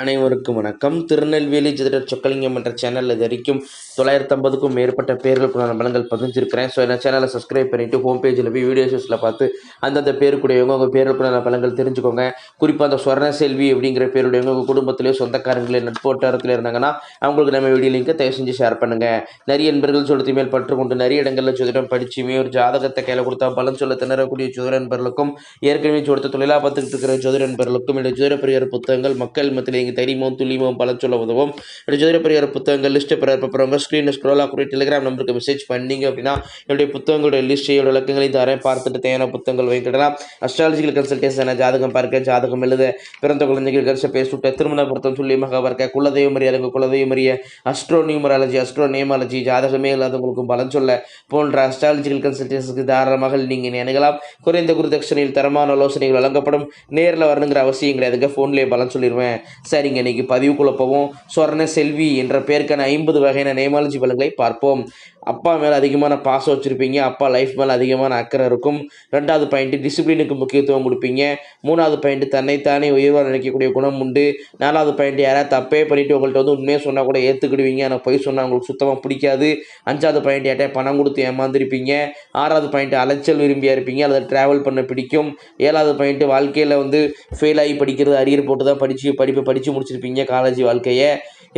அனைவருக்கும் வணக்கம். திருநெல்வேலி ஜோதிடர் சொக்கலிங்கம் என்ற சேனல் இது வரைக்கும் தொள்ளாயிரத்தி ஐம்பதுக்கும் மேற்பட்ட பேர்களுக்குண்டான பலன்கள் பதிஞ்சிருக்கிறேன். ஸோ இந்த சேனலை சப்ஸ்கிரைப் பண்ணிவிட்டு ஹோம் பேஜில் போய் வீடியோஸில் பார்த்து அந்தந்த பேருக்குடையவங்க உங்கள் பேருக்குள்ள பலங்கள் தெரிஞ்சுக்கோங்க. குறிப்பாக அந்த சொர்ண செல்வி அப்படிங்கிற பேருடையவங்க உங்கள் குடும்பத்திலேயோ சொந்தக்காரங்களே நட்போட்டாரத்தில் இருந்தாங்கன்னா அவங்களுக்கு நம்ம வீடியோ லிங்கை தயவு செஞ்சு ஷேர் பண்ணுங்கள் நிறைய நண்பர்கள் சொல்லி மேல் பற்று கொண்டு நிறைய இடங்களில் ஜோதிடம் படிச்சுமே ஒரு ஜாதகத்தை கையில் கொடுத்தா பலன் சொல்ல திணறக்கூடிய சுதிர நண்பர்களுக்கும் ஏற்கனவே ஜோதிடத்தை தொழிலாக பார்த்துக்கிட்டு இருக்கிற ஜோதிட நண்பர்களுக்கும் இந்த ஜோதிட பிரியர் புத்தகங்கள் மக்கள் மத்தியில் இங்கே தெரியுமோ துல்லியமோ பலன் சொல்ல உதவும். இந்த ஜோதிட பிரியர் புத்தகங்கள் லிஸ்ட்டு பிறர் ஸ்க்ரீனில் ஸ்க்ரோல் ஆகக்கூடிய டெலிகிராம் நம்பருக்கு மெசேஜ் பண்ணீங்க அப்படின்னா என்னுடைய புத்தகங்களுடைய லிஸ்ட்டையோட விளக்கங்களையும் தரேன் பார்த்துட்டு தேவையான புத்தகங்கள் வாங்கிக்கிடலாம் அஸ்ட்ராலஜிக்கல் கன்சல்டேஷன் ஜாதகம் பார்க்க ஜாதகம் எழுத பிறந்த குழந்தைகள் கரிச பேசுட்ட திருமண பொருத்தம் துல்லியமாக பார்க்க குலதெய்வம் அறியாதவங்க குலதெய்வம் அறிய அஸ்ட்ரோ நியூமராலஜி அஸ்ட்ரோ நேமாலஜி ஜாதகமே இல்லாதவங்களுக்கும் பலன் சொல்ல போன்ற அஸ்ட்ராலஜிக்கல் கன்சல்டேஷனுக்கு தாராளமாக நீங்கள் நினைக்கலாம் குறைந்த குருதட்சணையில் தரமான ஆலோசனைகள் வழங்கப்படும். நேரில் வரணுங்கிற அவசியம் கிடையாதுங்க ஃபோன்லேயே பலன் சொல்லிடுவேன். சரிங்க இன்னைக்கு பதிவு போவோம். சொர்ண செல்வி என்ற பேருக்கான ஐம்பது வகையான நேமாலஜி பலன்களை பார்ப்போம். அப்பா மேலே அதிகமான பாசம் வச்சுருப்பீங்க. அப்பா லைஃப் மேலே அதிகமான அக்கறை இருக்கும். ரெண்டாவது பாயிண்ட்டு டிசிப்ளினுக்கு முக்கியத்துவம் கொடுப்பீங்க. மூணாவது பாயிண்ட்டு தன்னைத்தானே உயர்வாக நினைக்கக்கூடிய குணம் உண்டு. நாலாவது பாயிண்ட் யாராவது தப்பே பண்ணிவிட்டு உங்கள்கிட்ட வந்து உண்மையாக சொன்னால் கூட ஏற்றுக்கிடுவீங்க ஆனால் பொய் சொன்னால் உங்களுக்கு சுத்தமாக பிடிக்காது. அஞ்சாவது பாயிண்ட் யார்ட்டே பணம் கொடுத்து ஏமாந்துருப்பீங்க. ஆறாவது பாயிண்ட் அலைச்சல் விரும்பியாக இருப்பீங்க. அல்லது ட்ராவல் பண்ண பிடிக்கும். ஏழாவது பாயிண்ட்டு வாழ்க்கையில் வந்து ஃபெயில் ஆகி படிக்கிறது அரியர் போட்டு தான் படித்து படிப்பை படித்து முடிச்சிருப்பீங்க. காலேஜ் வாழ்க்கையை.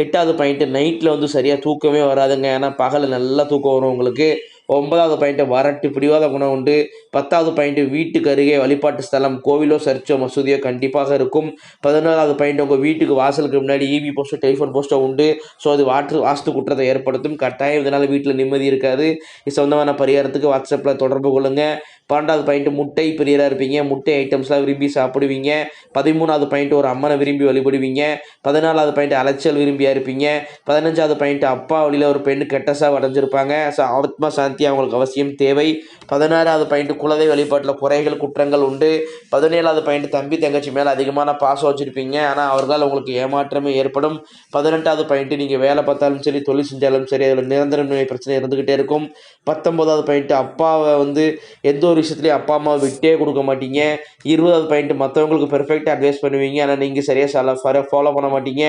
எட்டாவது பாயிண்ட்டு நைட்டில் வந்து சரியாக தூக்கமே வராதுங்க. ஏன்னா பகலில் நல்லா தூக்கம் வரும் உங்களுக்கு. ஒன்பதாவது பாயிண்ட்டு வறட்டு பிடிவாத குணம் உண்டு. பத்தாவது பாயிண்ட்டு வீட்டுக்கு அருகே வழிபாட்டு ஸ்தலம். கோவிலோ சர்ச்சோ மசூதியோ கண்டிப்பாக இருக்கும். பதினோராவது பாயிண்ட் உங்கள் வீட்டுக்கு வாசலுக்கு முன்னாடி ஈபி போஸ்ட்டோ டெலிஃபோன் போஸ்ட்டோ உண்டு. ஸோ அது வாற்று வாஸ்து குற்றத்தை ஏற்படுத்தும். கட்டாயம் இதனால் வீட்டில் நிம்மதி இருக்காது. சொந்தமான பரிகாரத்துக்கு வாட்ஸ்அப்பில் தொடர்பு கொள்ளுங்கள் பன்னெண்டாவது பாயிண்ட் முட்டை பிரியராக இருப்பீங்க. முட்டை ஐட்டம்ஸ்லாம் விரும்பி சாப்பிடுவீங்க. பதிமூணாவது பாயிண்ட் ஒரு அம்மனை விரும்பி வழிபடுவீங்க. பதினாலாவது பாயிண்ட் அலைச்சல் விரும்பியாக இருப்பீங்க. பதினஞ்சாவது பாயிண்ட் அப்பா வழியில் ஒரு பெண் கெட்டசாக அடைஞ்சிருப்பாங்க ஸோ ஆத்மா சாந்தி அவங்களுக்கு அவசியம் தேவை. பதினாறாவது பாயிண்ட் குலதை வழிபாட்டில் குறைகள் குற்றங்கள் உண்டு. பதினேழாவது பாயிண்ட் தம்பி தங்கச்சி மேலே அதிகமான பாசம் வச்சுருப்பீங்க. ஆனால் அவர்களால் உங்களுக்கு ஏமாற்றமே ஏற்படும். பதினெட்டாவது பாயிண்ட்டு நீங்கள் வேலை பார்த்தாலும் சரி தொழில் செஞ்சாலும் சரி அதில் நிரந்தர நோய் பிரச்சனை இருந்துக்கிட்டே இருக்கும். பத்தொம்போதாவது பாயிண்ட் அப்பாவை வந்து எந்த ஒரு விஷயத்துலையும் அப்பா அம்மா விட்டே கொடுக்க மாட்டீங்க. இருபதாவது பாயிண்ட் மற்றவங்களுக்கு பெர்ஃபெக்டாக அட்வைஸ் பண்ணுவீங்க. ஆனால் நீங்கள் சரியாக சில ஃபாலோ பண்ண மாட்டீங்க.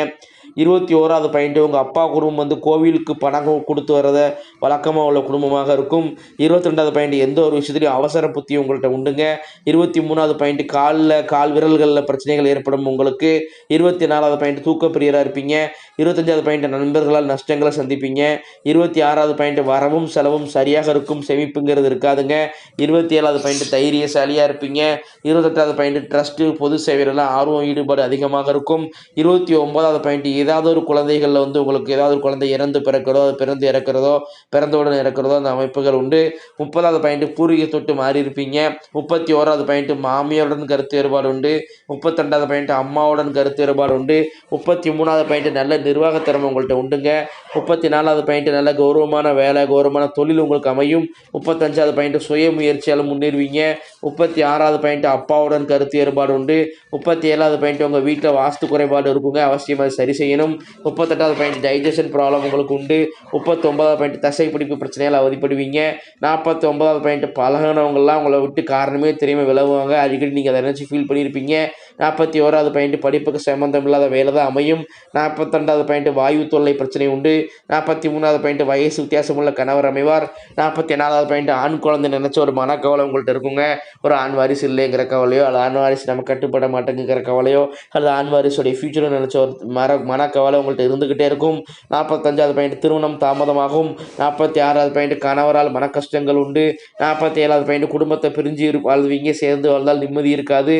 இருபத்தி ஓராவது பாயிண்ட்டு உங்கள் அப்பா குடும்பம் வந்து கோவிலுக்கு பணம் கொடுத்து வரத வழக்கமாக உள்ள குடும்பமாக இருக்கும். இருபத்தி ரெண்டாவது பாயிண்ட் எந்த ஒரு விஷயத்துலையும் அவசர புத்தி உங்கள்கிட்ட உண்டுங்க. இருபத்தி மூணாவது பாயிண்ட் காலில் கால் விரல்களில் பிரச்சனைகள் ஏற்படும் உங்களுக்கு. இருபத்தி நாலாவது பாயிண்ட் தூக்கப்பிரியராக இருப்பீங்க. இருபத்தஞ்சாவது பாயிண்ட் நண்பர்களால் நஷ்டங்களை சந்திப்பீங்க. இருபத்தி ஆறாவது பாயிண்ட் வரவும் செலவும் சரியாக இருக்கும். சேமிப்புங்கிறது இருக்காதுங்க. இருபத்தி ஏழாவது பாயிண்ட் தைரியசாலியாக இருப்பீங்க. இருபத்தெட்டாவது பாயிண்ட் ட்ரஸ்ட்டு பொது சேவையிலலாம் ஆர்வம் ஈடுபாடு அதிகமாக இருக்கும். இருபத்தி ஒன்பதாவது பாயிண்ட் ஏதாவது ஒரு குழந்தைகளில் வந்து உங்களுக்கு ஏதாவது ஒரு குழந்தை இறந்து பிறக்கிறதோ அது பிறந்து இறக்கிறதோ பிறந்தவுடன் இறக்கிறதோ அந்த அமைப்புகள் உண்டு. முப்பதாவது பாயிண்ட்டு பூர்வீக தொட்டு மாறி இருப்பீங்க முப்பத்தி ஓராவது பாயிண்ட்டு மாமியாருடன் கருத்து வேறுபாடு உண்டு. முப்பத்தெண்டாவது பாயிண்ட்டு அம்மாவுடன் கருத்து வேறுபாடு உண்டு. முப்பத்தி மூணாவது பாயிண்ட்டு நல்ல நிர்வாகத்திறமை உங்கள்கிட்ட உண்டுங்க. முப்பத்தி நாலாவது பாயிண்ட்டு நல்ல கௌரவமான வேலை கௌரவமான தொழில் உங்களுக்கு அமையும். முப்பத்தஞ்சாவது பாயிண்ட்டு சுய முயற்சியால் முன்னேறுவீங்க. முப்பத்தி ஆறாவது பாயிண்ட்டு அப்பாவுடன் கருத்து வேறுபாடு உண்டு. முப்பத்தி ஏழாவது பாயிண்ட் உங்கள் வீட்டில் வாஸ்து குறைபாடு இருக்குங்க. அவசியம் அது சரி செய்யணும் முப்பத்தெட்டாவது பாயிண்ட் டைஜஷன் ப்ராப்ளம் உங்களுக்கு உண்டு. முப்பத்தொம்பதாவது பாயிண்ட் தசை பிடிப்பு பிரச்சனையால் அவதிப்படுவீங்க. நாற்பத்தி ஒன்பதாவது பாயிண்ட் பழகினவங்கெல்லாம் உங்களை விட்டு காரணமே தெரியாமல் விலகுவாங்க. அடிக்கடி நீங்கள் அதை நினச்சி ஃபீல் பண்ணியிருப்பீங்க. நாற்பத்தி ஓராவது பாயிண்ட் படிப்புக்கு சம்மந்தம் இல்லாத வேலை தான் அமையும் நாற்பத்தெண்டாவது பாயிண்ட் வாயு தொல்லை பிரச்சனை உண்டு. நாற்பத்தி மூணாவது பாயிண்ட் வயசு வித்தியாசமுள்ள கணவர் அமைவார். நாற்பத்தி நாலாவது பாயிண்ட் ஆண் குழந்தை நினச்ச ஒரு மனக்கவலை உங்கள்கிட்ட இருக்குங்க. ஒரு ஆண் வாரிசு இல்லைங்கிற கவலையோ அல்லது ஆண் வாரிசு நம்ம கட்டுப்பட மாட்டேங்கிற கவலையோ அல்லது ஆண் வாரிசுடைய ஃபியூச்சரை நினச்ச ஒரு மர மனக்கவலை உங்கள்கிட்ட இருந்துக்கிட்டே இருக்கும். நாற்பத்தஞ்சாவது பாயிண்ட் திருமணம் தாமதமாகும். நாற்பத்தி ஆறாவது பாயிண்ட் கணவரால் மன கஷ்டங்கள் உண்டு. நாற்பத்தி ஏழாவது பாயிண்ட் குடும்பத்தை பிரிஞ்சு இரு வாழ்வீங்க சேர்ந்து வாழ்ந்தால் நிம்மதி இருக்காது.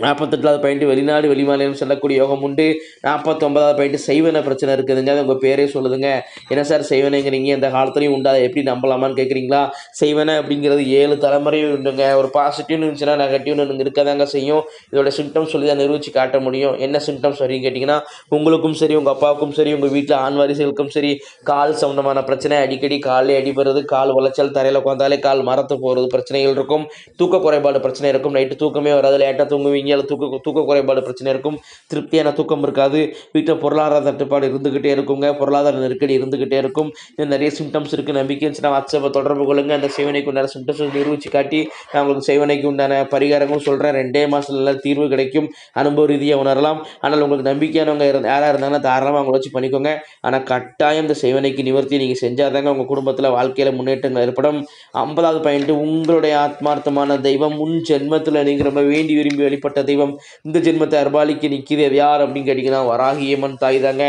நாற்பத்தெட்டாவது பாயிண்ட் வெளிநாடு வெளிமாநிலம் செல்லக்கூடிய யோகம் உண்டு. நாற்பத்தொம்பதாவது பாயிண்ட் செய்வன பிரச்சனை இருக்குதுங்க. அது உங்கள் பேரே சொல்லுதுங்க. என்ன சார் செய்வனைங்கிறீங்க? இந்த காலத்துலையும் உண்டா அதை எப்படி நம்பலாமான்னு கேட்குறீங்களா செய்வன அப்படிங்கிறது ஏழு தலைமுறையும் உண்டுங்க. ஒரு பாசிட்டிவ்னு இருந்துச்சுன்னா நெகட்டிவ்னு ஒன்று இருக்கதாங்க செய்யும். இதோட சிம்டம்ஸ் சொல்லி தான் நிரூபித்து காட்ட முடியும். என்ன சிம்டம்ஸ் வரையும் கேட்டிங்கன்னா உங்களுக்கும் சரி உங்கள் அப்பாவுக்கும் சரி உங்கள் வீட்டில் ஆண் வாரிசுகளுக்கும் சரி கால் சம்மந்தமான பிரச்சனை. அடிக்கடி காலே அடிபடுறது கால் உளைச்சல் தரையில் உட்காந்தாலே கால் மரத்து போகிறது பிரச்சனைகள் இருக்கும். தூக்க குறைபாடு பிரச்சனை இருக்கும். நைட்டு தூக்கமே வராது லேட்டாக தூங்குவீங்க. தூங்குவீங்க தூக்க தூக்க குறைபாடு பிரச்சனை இருக்கும். திருப்தியான தூக்கம் இருக்காது. வீட்டில் பொருளாதார தட்டுப்பாடு இருந்துக்கிட்டே இருக்குங்க. பொருளாதார நெருக்கடி இருந்துக்கிட்டே இருக்கும். இது நிறைய சிம்டம்ஸ் இருக்குது நம்பிக்கை இருந்துச்சுன்னா வாட்ஸ்அப்பை தொடர்பு கொள்ளுங்க. அந்த சேவனைக்கு உண்டான சிம்டம்ஸ் நிரூபிச்சு காட்டி நான் உங்களுக்கு சேவனைக்கு உண்டான பரிகாரங்களும் சொல்கிறேன் ரெண்டே மாதத்துல தீர்வு கிடைக்கும். அனுபவ ரீதியாக உணரலாம். ஆனால் உங்களுக்கு நம்பிக்கையானவங்க யாராக இருந்தாங்கன்னா தாராளமாக அவங்கள வச்சு பண்ணிக்கோங்க. ஆனால் கட்டாயம் இந்த சேவனைக்கு நிவர்த்தி நீங்கள் செஞ்சாதாங்க உங்கள் குடும்பத்தில் வாழ்க்கையில் முன்னேற்றங்கள் ஏற்படும். ஐம்பதாவது பாயிண்ட்டு உங்களுடைய ஆத்மார்த்தமான தெய்வம் முன் ஜென்மத்தில் நீங்கள் ரொம்ப வேண்டி விரும்பி வெளிப்பட்ட தெய்வம். இந்த ஜென்மத்தை அர்பாலிக்கு நிற்கிது யார் அப்படின்னு கேட்டிங்கன்னா வராகியம்மன் தாய் தாங்க.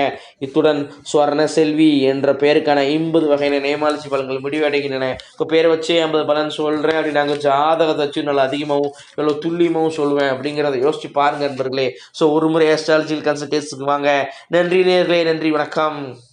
இத்துடன் ஸ்வர்ண செல்வி என்ற பெயருக்கான ஐம்பது வகையான நேமாலஜி பலன்கள் முடிவடைகின்றன. இப்போ பேரை வச்சே ஐம்பது பலன் சொல்கிறேன் அப்படி நாங்கள் ஜாதகத்தை வச்சு நல்லா அதிகமாகவும் எவ்வளோ துல்லியமாகவும் சொல்லுவேன் அப்படிங்கிறத யோசிச்சு பாருங்க நண்பர்களே. ஸோ ஒரு முறை ஆஸ்ட்ராலஜியில் கன்சல்டேஷனுக்கு வாங்க. நன்றி நேர்களே நன்றி வணக்கம்.